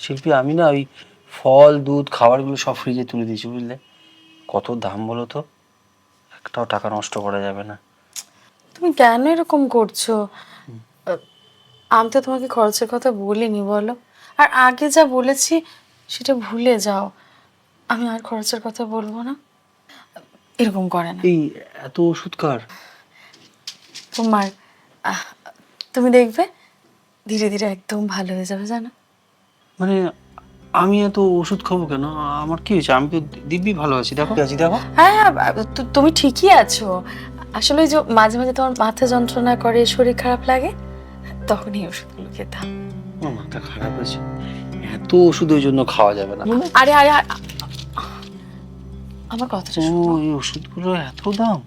শিল্পী আমি না ওই ফল দুধ খাবারগুলো সব ফ্রিজে তুলে দিয়েছি বুঝলে? কত দাম বলো তো? একটাও টাকা নষ্ট করা যাবে না। তুমি কেন এরকম করছ? আমি তো তোমাকে খরচের কথা বলিনি বলো। আর আগে যা বলেছি সেটা ভুলে যাও। আমি আর খরচের কথা বলব না। এরকম করে না। এই এত ওষুধ কার? তোমার আহ, তুমি দেখবে ধীরে ধীরে একদম ভালো হয়ে যাবে জানো? মানে আমি এত ওষুধ খাব কেন? আমার কি হয়েছে? আমি তো দিব্যি ভালো আছি দেখো। আছি দেখো। হ্যাঁ হ্যাঁ তু- তুমি ঠিকই আছো। আসলে ওই যে মাঝে মাঝে তোমার মাথা যন্ত্রণা করে শরীর খারাপ লাগে তখন এই ওষুধগুলো খেতাম। আমার মাথা খারাপ আছে। এত ওষুধ ওই জন্য খাওয়া যাবে না। আরে আরে আরে, আমার কথাটা ও শোনো। এই ওষুধগুলো এত দাম?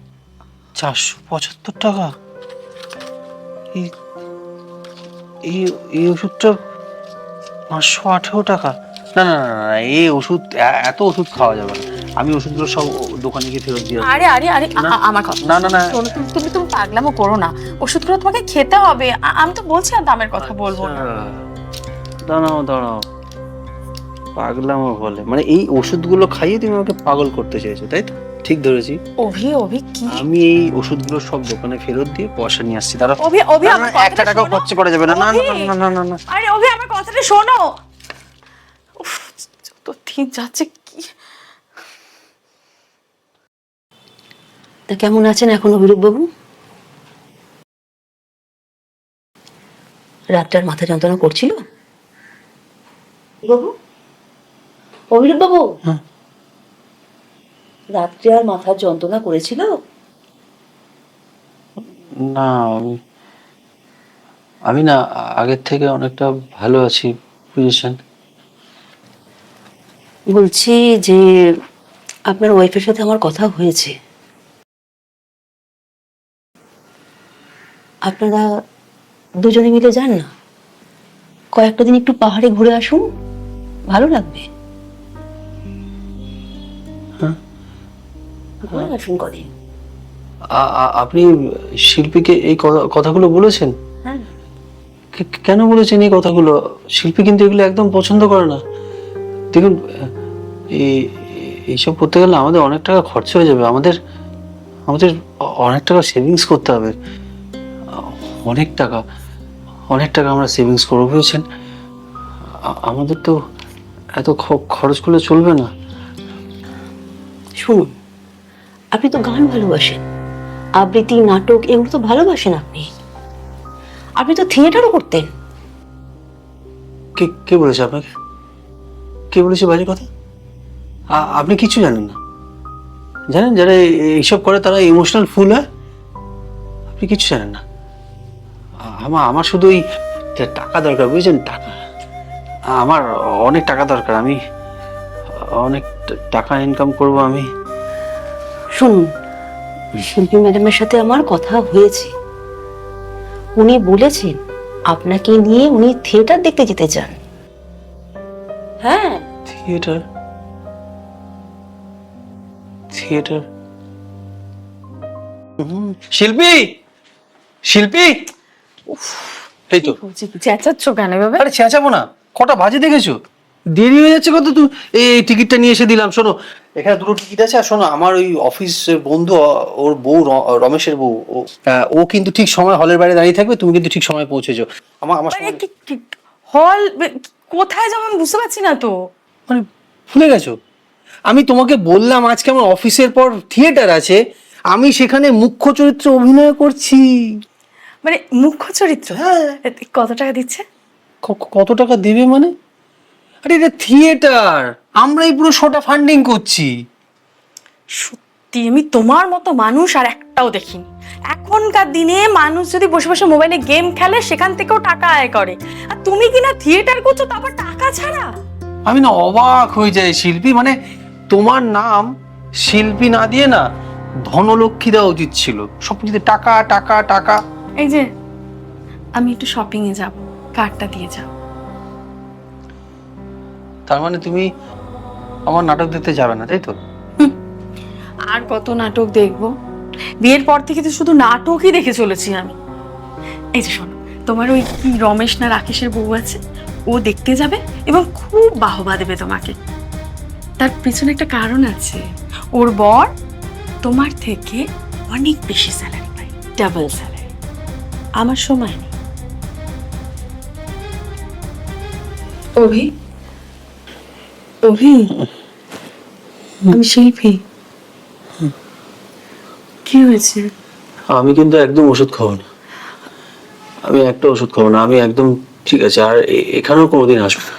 চারশো পঁচাত্তর টাকা? এই এই এই ওষুধটা পাঁচশো আঠেরো টাকা। না না না না, এই ওষুধ এত ওষুধ খাওয়া যাবে না। আমি ওষুধগুলো সব দোকানে গিয়ে ফেরত দিয়ে আরে আরে আরে। আমার কথা না না না। তুমি তুমি পাগলামো করো না। ওষুধগুলো তোমাকে খেতে হবে। আমি তো বলছি আর দামের কথা বলব না। আচ্ছা, দাঁড়াও দাঁড়াও। পাগলামো বলে। মানে এই ওষুধগুলো খাইয়ে তুমি আমাকে পাগল করতে চাইছো তাই তো? ঠিক ধরেছি। অভি অভি কি? আমি এই ওষুধগুলো সব দোকানে ফেরত দিয়ে পয়সা নিয়ে আসছি। তারা অভি অভি আমার একটা টাকাও খরচ করা যাবে না। না না না না না আরে অভি আমার কথাটা শোনো। উফ, যত দিন যাচ্ছে কি? তা কেমন আছেন এখন অভিরূপ বাবু রাতটার মাথা যন্ত্রণা করছিল? বাবু? অভিরূপ বাবু হ্যাঁ। রাত্রে আর মাথার যন্ত্রণা করেছিল? না আমি আমি না আগের থেকে অনেকটা ভালো আছি বুঝেছেন? বলছি যে আপনার ওয়াইফের সাথে আমার কথা হয়েছে। আপনারা দুজনে মিলে যান না? কয়েকটা দিন একটু পাহাড়ে ঘুরে আসুন ভালো লাগবে। কদিন আ- আ- আপনি শিল্পীকে এই কথা- কথাগুলো বলেছেন? হ্যাঁ। কেন বলেছেন এই কথাগুলো? শিল্পী কিন্তু এগুলো একদম পছন্দ করে না। দেখুন এই এইসব করতে গেলে আমাদের অনেক টাকা খরচ হয়ে যাবে। আমাদের আমাদের অনেক টাকা সেভিংস করতে হবে। অনেক টাকা অনেক টাকা আমরা সেভিংস করব বুঝেছেন? আমাদের তো এত খরচ করলে চলবে না। শুনুন আপনি তো গান ভালোবাসেন। আবৃত্তি, নাটক, এগুলো তো ভালোবাসেন আপনি। আপনি তো থিয়েটারও করতেন। কে কে বলেছে আপনাকে? কে বলেছে বাজে কথা? আপনি কিছু জানেন না। জানেন, যারা এইসব করে তারা ইমোশনাল ফুল হয়? আপনি কিছু জানেন না। আমার আমার শুধু ওই টাকা দরকার, বুঝছেন? টাকা। আমার অনেক টাকা দরকার। আমি অনেক টাকা ইনকাম করব আমি। শুনুন শিল্পী ম্যাডামের সাথে আমার কথা হয়েছে। উনি বলেছেন আপনাকে নিয়ে উনি থিয়েটার দেখতে যেতে চান। হ্যাঁ। থিয়েটার? থিয়েটার? শিল্পী! শিল্পী! এই তো। বলছি চেঁচাচ্ছ কেন এভাবে? আরে চেঁচাবো না কটা বাজে দেখেছ? দেরি হয়ে যাচ্ছে কত তুই এই টিকিটটা নিয়ে এসে দিলাম শোনো এখানে দুটো টিকিট আছে আর শোনো আমার ওই অফিসের বন্ধু ওর বউ রমেশের বউ ও আহ, ও কিন্তু ঠিক সময় হলের বাইরে দাঁড়িয়ে থাকবে তুমি কিন্তু ঠিক সময় পৌঁছেছো। আমার আমার হল কোথায় যাব আমি বুঝতে পারছি না তো। মানে ভুলে গেছো? আমি তোমাকে বললাম আজকে আমার অফিসের পর থিয়েটার আছে আমি সেখানে মুখ্য চরিত্রে অভিনয় করছি। মানে মুখ্য চরিত্র? হ্যাঁ। কত টাকা দিচ্ছে? কত টাকা দেবে মানে? আরে এটা থিয়েটার। আমরাই পুরো শোটা ফান্ডিং করছি। সত্যি আমি তোমার মতো মানুষ আর একটাও দেখিনি। এখনকার দিনে মানুষ যদি বসে বসে মোবাইলে গেম খেলে সেখান থেকেও টাকা আয় করে। আর তুমি কিনা থিয়েটার করছ তারপর টাকা ছাড়া? আমি না অবাক হয়ে যাই শিল্পী। মানে তোমার নাম শিল্পী না দিয়ে না ধনলক্ষ্মী দেওয়া উচিত ছিল। সব কিছুতে টাকা টাকা টাকা। এই যে আমি একটু শপিং এ যাব কার্ডটা দিয়ে যাও তার মানে তুমি আমার নাটক দেখতে যাবে না তাই তো? আর কত নাটক দেখব? বিয়ের পর থেকে তো শুধু নাটকই দেখে চলেছি আমি। এই যে শোনো তোমার ওই কি রমেশ না রাকেশের বউ আছে? ও দেখতে যাবে এবং খুব বাহবা দেবে তোমাকে। তার পিছনে একটা কারণ আছে। ওর বর তোমার থেকে অনেক বেশি স্যালারি পায় ডাবল স্যালারি আমার সময় নেই। অভি? অভি আমি শিল্পী। কি হয়েছে? আমি কিন্তু একদম ওষুধ খাব না। আমি একটা ওষুধ খাব না আমি একদম ঠিক আছে আর এ- এখানেও কোনোদিন আসব না।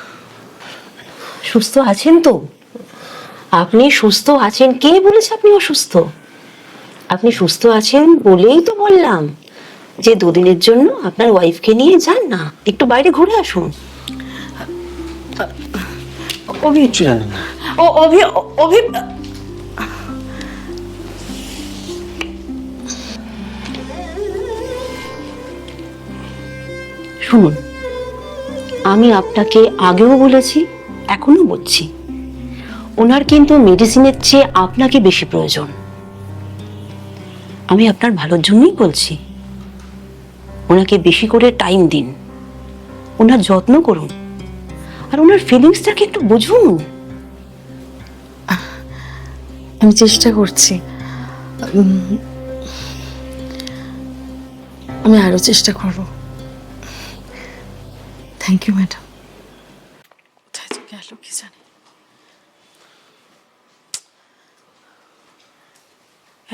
সুস্থ আছেন তো? আপনি সুস্থ আছেন? কে বলেছে আপনি অসুস্থ? আপনি সুস্থ আছেন বলেই তো বললাম যে দুদিনের জন্য আপনার ওয়াইফকে নিয়ে যান না একটু বাইরে ঘুরে আসুন। অভি কিচ্ছু জানেন না? ও অভি অভি শুনুন। আমি আপনাকে আগেও বলেছি এখনও বলছি। ওনার কিন্তু মেডিসিনের চেয়ে আপনাকে বেশি প্রয়োজন। আমি আপনার ভালোর জন্যই বলছি। ওনাকে বেশি করে টাইম দিন। ওনার যত্ন করুন। আর ওনার ফিলিংসটাকে একটু বুঝুন। আমি চেষ্টা করছি। আমি আরও চেষ্টা করব। থ্যাংক ইউ ম্যাডাম কোথায় গেল কি জানি।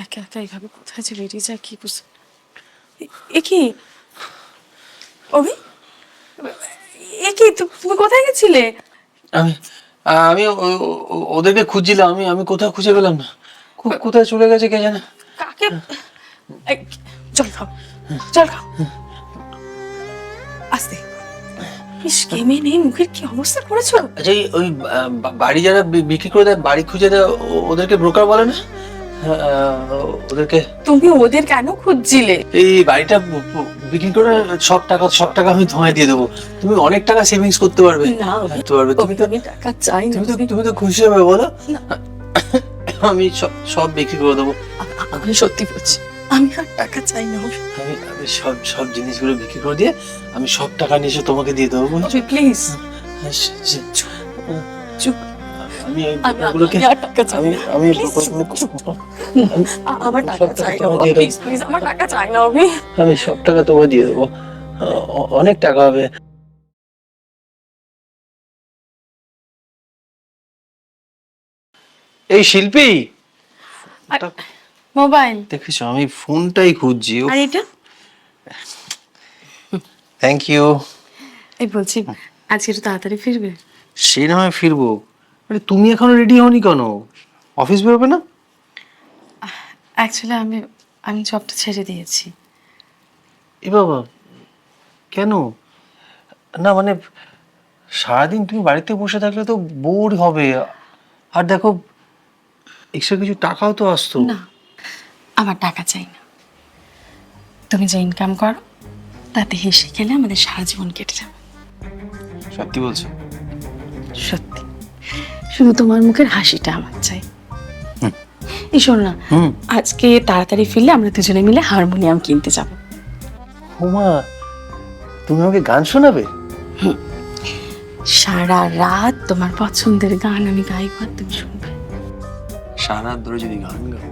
একা একা এইভাবে কোথায় যে বেরিয়ে যায় কি বুঝতে এ- এ কি? অভি? এ কি তু- তুমি কোথায় গেছিলে? আমি আমি ও- ও- ও- ওদেরকে খুঁজছিলাম আমি আমি কোথাও খুঁজে পেলাম না। কো- কোথায় চলে গেছে কে জানে? কাকে? এই, জল খাও জল খাও। আস্তে। ইস কেমে নেই মুখের কি অবস্থা করেছ? আচ্ছা এই ওই আহ, বা- বাড়ি যারা বি- বিক্রি করে দেয় বাড়ি খুঁজে দেয় ও- ওদেরকে ব্রোকার বলে না? ওদেরকে তুমি ওদের কেন খুঁজছিলে? এই বাড়িটা বিক্রি করে সব টাকা সব টাকা আমি তোমায় দিয়ে দেবো। তুমি অনেক টাকা সেভিংস করতে পারবে। না করতে পারবে। তুমি তো টাকা চাই না। তুমি তো তুমি তো খুশি হবে বলো। আমি সব সব বিক্রি করে দেবো। আমি সত্যি বলছি আমি আর টাকা চাই না। আমি আমি সব সব জিনিসগুলো বিক্রি করে দিয়ে আমি সব টাকা নিয়ে তোমাকে দিয়ে দেবো? প্লিজ সে- চুপ। আমি এই আমি আমি আর টাকা চাই আমি না। আমি Please, প্রকল্প- চুপ, চুপ। আ- আমার টাকা চাই না প্লিজ প্লিজ আমার টাকা চাই না আমি। আমি সব টাকা তোমায় দিয়ে দেবো। অনেক টাকা হবে। এই শিল্পী মোবাইল। দেখেছ আমি ফোনটাই খুঁজছি আর এটা? থ্যাংক ইউ এই বলছি আজকে একটু তাড়াতাড়ি ফিরবে? সে না হয় ফিরবো। আরে তুমি এখনও রেডি হওনি কেন? অফিস বেরোবে না? অ্যাকচুয়ালি আমি আমি জবটা ছেড়ে দিয়েছি। এ বাবা কেন? না মানে সারাদিন তুমি বাড়িতে বসে থাকলে তো বোর হবে। আর দেখো এক্সট্রা কিছু টাকাও তো আসতো। না আমার টাকা চাই না। তুমি যে ইনকাম করো তাতে হেসে খেলে আমাদের সারা জীবন কেটে যাবে। সত্যি বলছো? সত্যি। শুধু তোমার মুখের হাসিটা আমার চাই। এই শোন না আজকে তাড়াতাড়ি ফিরলে আমরা দুজনে মিলে হারমোনিয়াম কিনতে যাব। হুমা তুমি আমাকে গান শোনাবে? সারা রাত তোমার পছন্দের গান আমি গাইব আর তুমি শুনবে। সারা রাত ধরে যদি গান গাও।